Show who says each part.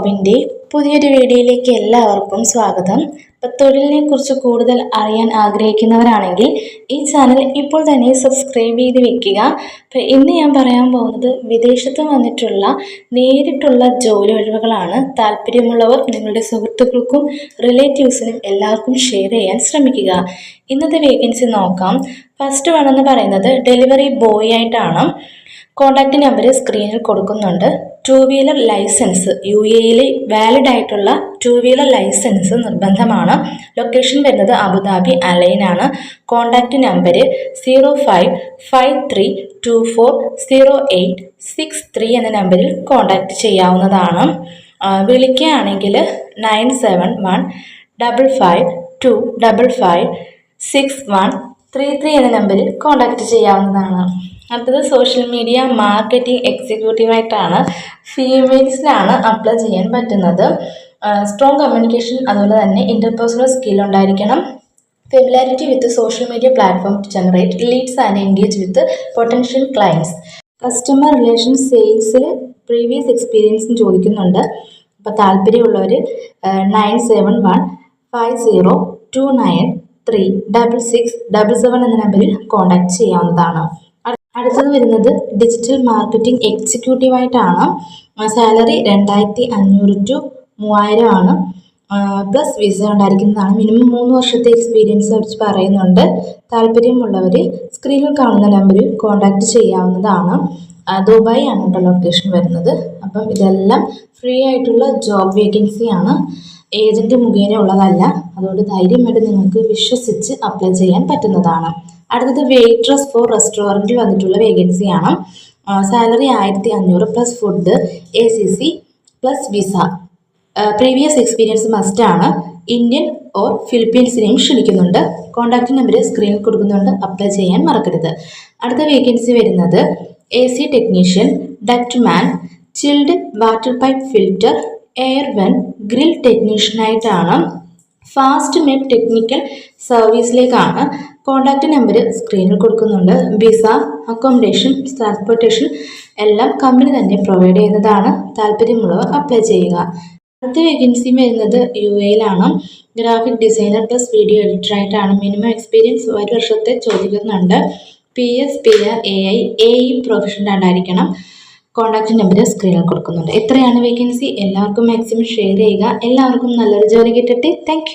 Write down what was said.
Speaker 1: ജോബിന്റെ പുതിയൊരു വീഡിയോയിലേക്ക് എല്ലാവർക്കും സ്വാഗതം. ഇപ്പം തൊഴിലിനെ കുറിച്ച് കൂടുതൽ അറിയാൻ ആഗ്രഹിക്കുന്നവരാണെങ്കിൽ ഈ ചാനൽ ഇപ്പോൾ തന്നെ സബ്സ്ക്രൈബ് ചെയ്ത് വെക്കുക. അപ്പോൾ ഇന്ന് ഞാൻ പറയാൻ പോകുന്നത് വിദേശത്ത് വന്നിട്ടുള്ള നേരിട്ടുള്ള ജോലി ഒഴിവുകളാണ്. താല്പര്യമുള്ളവർ നിങ്ങളുടെ സുഹൃത്തുക്കൾക്കും റിലേറ്റീവ്സിനും എല്ലാവർക്കും ഷെയർ ചെയ്യാൻ ശ്രമിക്കുക. ഇന്നത്തെ വേക്കൻസി നോക്കാം. ഫസ്റ്റ് വൺ എന്ന് പറയുന്നത് ഡെലിവറി ബോയ് ആയിട്ടാണ്. കോൺടാക്റ്റ് നമ്പർ സ്ക്രീനിൽ കൊടുക്കുന്നുണ്ട്. ടു വീലർ ലൈസൻസ് യു എയിലെ വാലിഡ് ആയിട്ടുള്ള ടു വീലർ ലൈസൻസ് നിർബന്ധമാണ്. ലൊക്കേഷൻ വരുന്നത് Abu Dhabi അലൈനാണ് contact number zero five five three two four zero eight six three എന്ന നമ്പറിൽ കോൺടാക്റ്റ് ചെയ്യാവുന്നതാണ്. വിളിക്കുകയാണെങ്കിൽ nine seven one double five two double five six one three three എന്ന നമ്പറിൽ contact ചെയ്യാവുന്നതാണ്. അടുത്തത് സോഷ്യൽ മീഡിയ മാർക്കറ്റിംഗ് എക്സിക്യൂട്ടീവായിട്ടാണ് ഫീമെയിൽസിലാണ് അപ്ലൈ ചെയ്യാൻ പറ്റുന്നത്. സ്ട്രോങ് കമ്മ്യൂണിക്കേഷൻ അതുപോലെ തന്നെ ഇന്റർപേഴ്സണൽ സ്കിൽ ഉണ്ടായിരിക്കണം. Familiarity with social media platform to generate leads and engage with potential clients customer relation സെയിൽസിൽ previous എക്സ്പീരിയൻസും ചോദിക്കുന്നുണ്ട്. അപ്പോൾ താല്പര്യമുള്ളവർ nine seven one five zero two nine three double six double seven എന്ന നമ്പറിൽ contact ചെയ്യാവുന്നതാണ്. അടുത്തത് വരുന്നത് ഡിജിറ്റൽ മാർക്കറ്റിംഗ് എക്സിക്യൂട്ടീവ് ആയിട്ടാണ്. സാലറി രണ്ടായിരത്തി അഞ്ഞൂറ് ടു മൂവായിരം ആണ്. പ്ലസ് വിസ ഉണ്ടായിരിക്കുന്നതാണ്. മിനിമം മൂന്ന് വർഷത്തെ എക്സ്പീരിയൻസ് വെച്ച് പറയുന്നുണ്ട്. താല്പര്യമുള്ളവർ സ്ക്രീനിൽ കാണുന്ന നമ്പറിൽ കോൺടാക്റ്റ് ചെയ്യാവുന്നതാണ്. ദുബായി ആണ് കേട്ടോ ലൊക്കേഷൻ വരുന്നത്. അപ്പം ഇതെല്ലാം ഫ്രീ ആയിട്ടുള്ള ജോബ് വേക്കൻസിയാണ് ഏജന്റ് മുഖേന ഉള്ളതല്ല. അതുകൊണ്ട് ധൈര്യമായിട്ട് നിങ്ങൾക്ക് വിശ്വസിച്ച് അപ്ലൈ ചെയ്യാൻ പറ്റുന്നതാണ്. അടുത്തത് വെയിട്രസ് ഫോർ റെസ്റ്റോറന്റിൽ വന്നിട്ടുള്ള വേക്കൻസിയാണ് സാലറി ആയിരത്തി അഞ്ഞൂറ് plus food A C C plus visa previous experience മസ്റ്റാണ് ഇന്ത്യൻ ഓർ ഫിലിപ്പീൻസിനെയും ക്ഷണിക്കുന്നുണ്ട്. കോൺടാക്റ്റ് നമ്പർ സ്ക്രീനിൽ കൊടുക്കുന്നുണ്ട്. അപ്ലൈ ചെയ്യാൻ മറക്കരുത്. അടുത്ത വേക്കൻസി വരുന്നത് A C technician duct man chilled water pipe filter air vent grill ടെക്നീഷ്യനായിട്ടാണ് fast MEP technical സർവീസിലേക്കാണ് കോൺടാക്റ്റ് നമ്പർ സ്ക്രീനിൽ കൊടുക്കുന്നുണ്ട്. വിസ അക്കോമഡേഷൻ ട്രാൻസ്പോർട്ടേഷൻ എല്ലാം കമ്പനി തന്നെ പ്രൊവൈഡ് ചെയ്യുന്നതാണ്. താല്പര്യമുള്ളവർ അപ്ലൈ ചെയ്യുക. അടുത്ത വേക്കൻസി വരുന്നത് U എയിലാണ് graphic designer plus video editor ആയിട്ടാണ് മിനിമം എക്സ്പീരിയൻസ് ഒരു വർഷത്തെ ചോദിക്കുന്നുണ്ട് P S P R A I A E professional ആയിട്ടായിരിക്കണം. Contact number സ്ക്രീനിൽ കൊടുക്കുന്നുണ്ട്. എത്രയാണ് വേക്കൻസി എല്ലാവർക്കും മാക്സിമം ഷെയർ ചെയ്യുക. എല്ലാവർക്കും നല്ലൊരു ജോലി കിട്ടട്ടെ. താങ്ക്